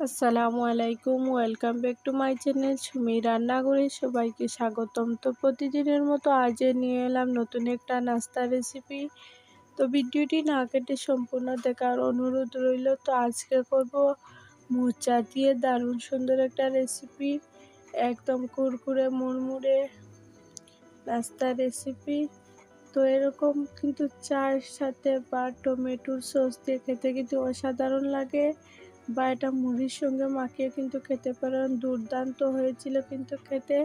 আসসালামু আলাইকুম, welcome back to my channel Sumi রান্নাঘরে সবাইকে স্বাগতম। তো প্রতিদিনের মতো আজ নিয়ে এলাম নতুন একটা নাস্তা রেসিপি তো ভিডিওটি না কেটে সম্পূর্ণ দেখার অনুরোধ রইল। তো আজকে করব মোচা দিয়ে দারুণ সুন্দর একটা রেসিপি একদম কুরকুরে, মুড়মুড়ে নাস্তা রেসিপি তো এরকম কিন্তু চায়ের সাথে বা টমেটোর সস দিয়ে খেতে কিন্তু অসাধারণ লাগে। বা এটা মুড়ির সঙ্গে মাখিয়ে কিন্তু খেতে পারেন দুর্দান্ত হয়েছিল কিন্তু খেতে।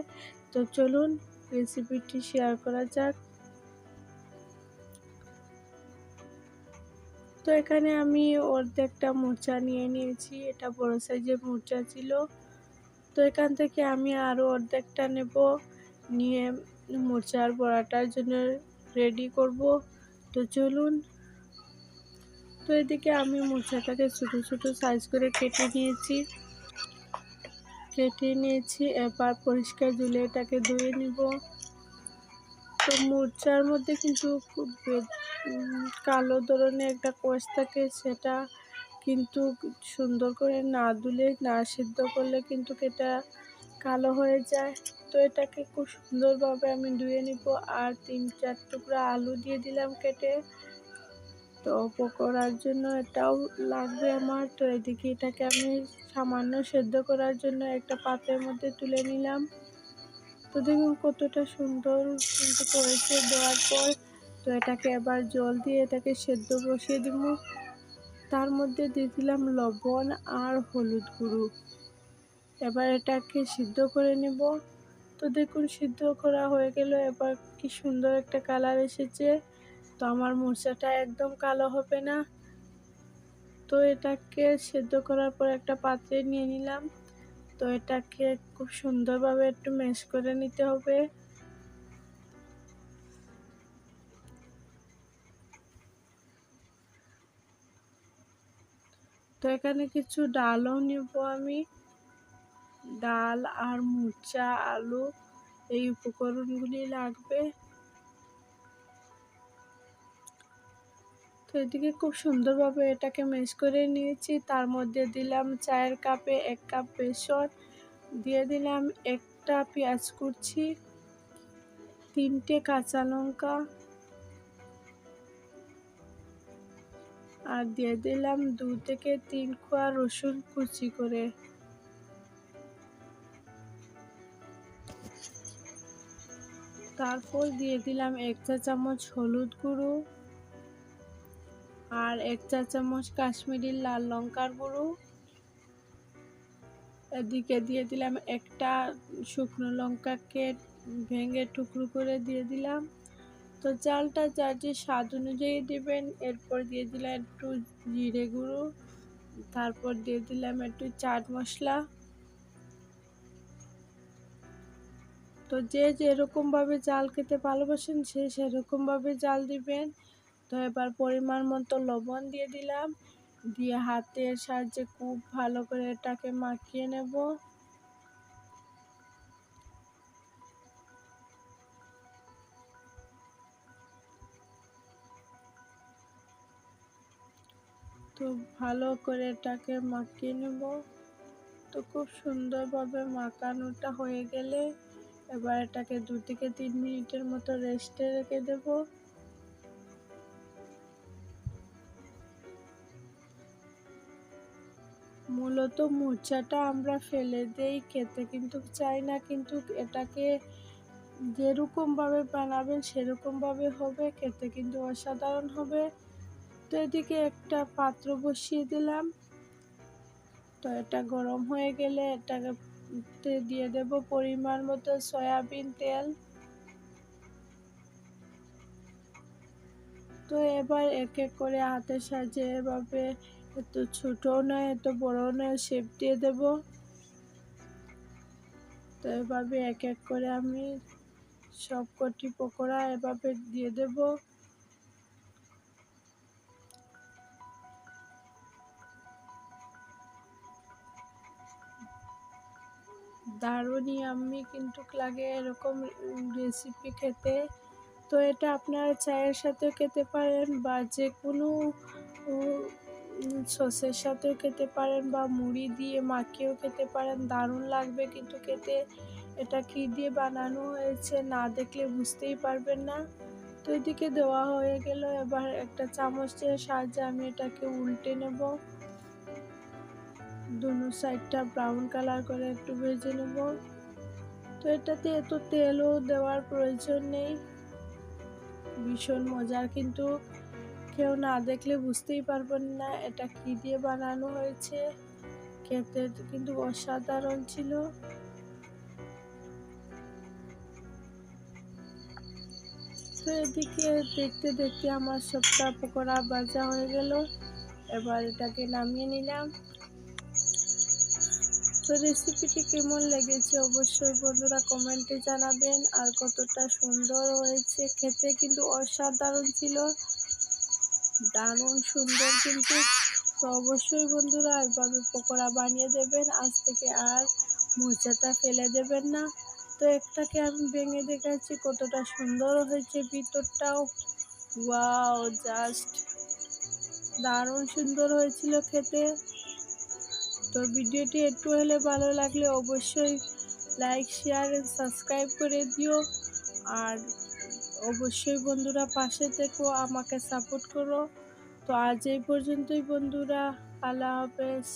তো চলুন রেসিপিটি শেয়ার করা যাক। তো এখানে আমি অর্ধেকটা মোচা নিয়ে নিয়েছি। এটা বড় সাইজের মোচা ছিল। তো এখান থেকে আমি আরও অর্ধেকটা নেব। নিয়ে মোচার বড়াটার জন্য রেডি করব। তো চলুন তো এদিকে আমি মোচাটাকে ছোটো ছোটো সাইজ করে কেটে নিয়েছি। কেটে নিয়েছি, এবার পরিষ্কার জুলে এটাকে ধুয়ে নিব। তো মোচার মধ্যে কিন্তু খুব কালো ধরনের একটা কোষ থাকে, সেটা কিন্তু সুন্দর করে না ধুলে, না সিদ্ধ করলে কিন্তু এটা কালো হয়ে যায়। তো এটাকে খুব সুন্দরভাবে আমি ধুয়ে নিব। আর তিন চার টুকরা আলু দিয়ে দিলাম কেটে। তো পকোড়ার জন্য এটাও লাগবে আমার। তো এদিকে এটাকে আমি সামান্য সেদ্ধ করার জন্য একটা পাত্রের মধ্যে তুলে নিলাম। তো দেখুন কতটা সুন্দর কিন্তু করেছে দেওয়ার পর। তো এটাকে এবার জল দিয়ে এটাকে সেদ্ধ বসিয়ে দিব। তার মধ্যে দিয়ে দিলাম লবণ আর হলুদ গুঁড়ো। এবার এটাকে সিদ্ধ করে নেব। তো দেখুন সিদ্ধ করা হয়ে গেল। এবার কি সুন্দর একটা কালার এসেছে। তো আমার মোচাটা একদম কালো হবে না। তো এটাকে সেদ্ধ করার পর একটা পাত্রে নিয়ে নিলাম। তো এটাকে খুব সুন্দরভাবে একটু ম্যাশ করে নিতে হবে। তো এখানে কিছু ডালও নেব আমি। ডাল আর মোচা, আলু এই উপকরণগুলি লাগবে। তো এদিকে খুব সুন্দরভাবে এটাকে মেশ করে নিয়েছি। তার মধ্যে দিলাম চায়ের কাপে এক কাপ বেসন, দিয়ে দিলাম একটা পেঁয়াজ কুচি, তিনটে কাঁচা লঙ্কা, আর দিয়ে দিলাম দু থেকে তিন কোয়া রসুন কুচি করে। তারপর দিয়ে দিলাম এক চা চামচ হলুদ গুঁড়ো আর এক চা চামচ কাশ্মীরি লাল লঙ্কার গুঁড়ো। এদিকে দিয়ে দিলাম একটা শুকনো লঙ্কাকে ভেঙে টুকরো করে দিয়ে দিলাম। তো চালটা যার যে স্বাদ অনুযায়ী দেবেন, এরপর দিয়ে দিলাম একটু জিরে গুঁড়ো। তারপর দিয়ে দিলাম একটু চাট মশলা। তো যে যেরকমভাবে জাল খেতে ভালোবাসেন, সে সেরকমভাবে জাল দিবেন। তো এবার পরিমাণ মতো লবণ দিয়ে দিলাম। দিয়ে হাতের সাহায্যে খুব ভালো করে এটাকে মাখিয়ে নেব। তো ভালো করে এটাকে মাখিয়ে নেব। তো খুব সুন্দরভাবে মাখানোটা হয়ে গেলে এবার এটাকে দু থেকে তিন মিনিটের মতো রেস্টে রেখে দেবো। মূলত মোচাটা আমরা ফেলে দেই, খেতে কিন্তু চাই না, কিন্তু এটাকে যেরকমভাবে বানাবেন সেরকমভাবে হবে, খেতে কিন্তু অসাধারণ হবে। তো এদিকে একটা পাত্র বসিয়ে দিলাম। তো এটা গরম হয়ে গেলে এটাকে দিয়ে দেব পরিমাণ মতো সয়াবিন তেল। তো এবার এক এক করে হাতের সাহায্যে এভাবে এত ছোটও নয়, এত বড়ও নয় শেপ দিয়ে দেব। তো এভাবে এক এক করে আমি সব কটি পকোড়া এভাবে দিয়ে দেব। দারুণই আমি কিন্তু লাগে এরকম রেসিপি খেতে। তো এটা আপনারা চায়ের সাথে খেতে পারেন বা যে কোনো সসের সাথেও খেতে পারেন বা মুড়ি দিয়ে মাখিয়েও খেতে পারেন, দারুণ লাগবে কিন্তু খেতে। এটা কী দিয়ে বানানো হয়েছে না দেখলে বুঝতেই পারবেন না। তো এদিকে দেওয়া হয়ে গেল, এবার একটা চামচের সাহায্যে আমি এটাকে উল্টে নেব। দুনো সাইডটা ব্রাউন কালার করে একটু ভেজে নেব। তো এটাতে এত তেলও দেওয়ার প্রয়োজন নেই। ভীষণ মজার কিন্তু কেউ না দেখলে বুঝতেই পারবেন না এটা কি দিয়ে বানানো হয়েছে। খেতে কিন্তু অসাধারণ ছিল। তো এদিকে দেখতে দেখতে আমার সবটা পকোড়া ভাজা হয়ে গেল। এবার এটাকে নামিয়ে নিলাম। তো রেসিপিটি কেমন লেগেছে অবশ্যই বন্ধুরা কমেন্টে জানাবেন। আর কতটা সুন্দর হয়েছে, খেতে কিন্তু অসাধারণ ছিল। দারুণ সুন্দর কিন্তু তো অবশ্যই বন্ধুরা এভাবে পকোড়া বানিয়ে দেবেন। আজ থেকে আর মোচাটা ফেলে দেবেন না। তো একটাকে আমি ভেঙে দেখাচ্ছি কতটা সুন্দর হয়েছে ভিতরটাও। ওয়াও, জাস্ট দারুণ সুন্দর হয়েছিল খেতে। তো ভিডিওটি একটু হলে ভালো লাগলে অবশ্যই লাইক, শেয়ার, সাবস্ক্রাইব করে দিও। আর অবশ্যই বন্ধুরা পাশে থেকো আমাকে সাপোর্ট করো। তো আজ এই পর্যন্তই বন্ধুরা আল্লাহ হাফেজ।